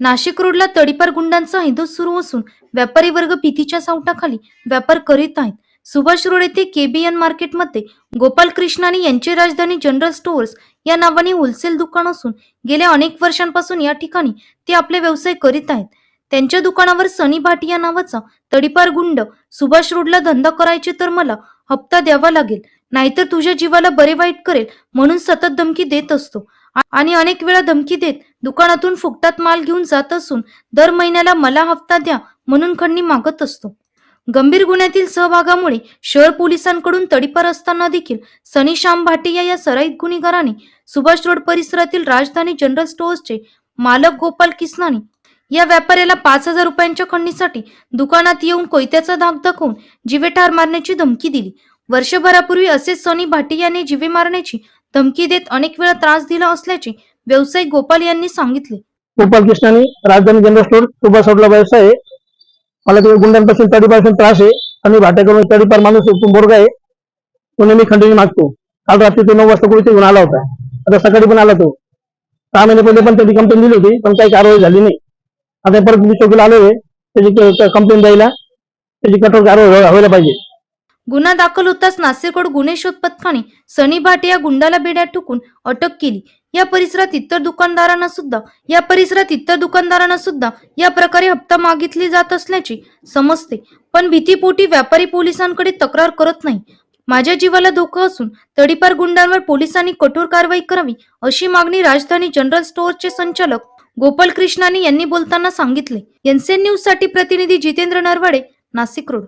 नाशिक रोडला तडीपार गुंडांचा हैदोस सुरू असून व्यापारी वर्ग भीतीच्या सावटाखाली व्यापार करीत आहेत. सुभाष रोड येथे केबीएन मार्केटमध्ये गोपाल कृष्णानी यांची राजधानी जनरल स्टोअर्स या नावाने होलसेल दुकान असून गेल्या अनेक वर्षांपासून या ठिकाणी ते आपले व्यवसाय करीत आहेत. त्यांच्या दुकानावर सनी भाटिया नावाचा तडीपार गुंड सुभाष रोडला धंदा करायचे तर मला हप्ता द्यावा लागेल. नाहीतर तुझ्या जीवाला बरे वाईट करेल म्हणून सतत धमकी देत असतो. आणि अनेक वेळा धमकी देत दुकानातून फुकटात माल घेऊन जात असून दर महिन्याला मला हप्ता द्या म्हणून खंडणी मागत असतो. गंभीर गुन्ह्यातील सहभागामुळे शहर पोलिसांकडून तडीपार असताना देखील सनी श्याम भाटिया या सराईत गुन्हेगाराने सुभाष रोड परिसरातील राजधानी जनरल स्टोअर्सचे मालक गोपाल किसनानी या व्यापाऱ्याला पाच हजार रुपयांच्या खंडणीसाठी दुकानात येऊन कोयत्याचा धाक दाखवून जीवेठार मारण्याची धमकी दिली. वर्षभरापूर्वी असेच सनी यांनी जिवे मारण्याची धमकी देत अनेक वेळा त्रास दिला असल्याचे व्यावसायिक गोपाल यांनी सांगितले. गोपाल कृष्णाने राजधानी जनरल स्टोर सुभाष सोडला व्यवसाय आहे. मला ते गुंडांपासून तडीपासून त्रास आहे. आणि भाट्याकडून तडीपार माणूस बोरगा आहे. तो नेहमी खंडणी मागतो. काल रात्री तो नऊ वाजता कुठे घेऊन आला होता. आता सकाळी पण आला तो. सहा महिने पहिले पण त्याची कंप्लेंट दिली होती पण काही कारवाई झाली नाही. आता परत मी चौकीला आलो आहे त्याची कंप्लेंट द्यायला. त्याची कठोर कारवाई व्हायला पाहिजे. गुन्हा दाखल होताच नाशिक रोड गुन्हे शोध पथकाने सनी भाट या गुंडाला बेड्यात ठोकून अटक केली. या परिसरात इतर दुकानदारांना सुद्धा या परिसरात इतर दुकानदारांना सुद्धा या प्रकारे हप्ता मागितली जात असल्याची समजते. पण भीतीपोटी व्यापारी पोलिसांकडे तक्रार करत नाही. माझ्या जीवाला धोका असून तडीपार गुंडांवर पोलिसांनी कठोर कारवाई करावी अशी मागणी राजधानी जनरल स्टोअरचे संचालक गोपाल कृष्णानी यांनी बोलताना सांगितले. एनसीएन न्यूजसाठी प्रतिनिधी जितेंद्र नरवाडे नाशिक रोड.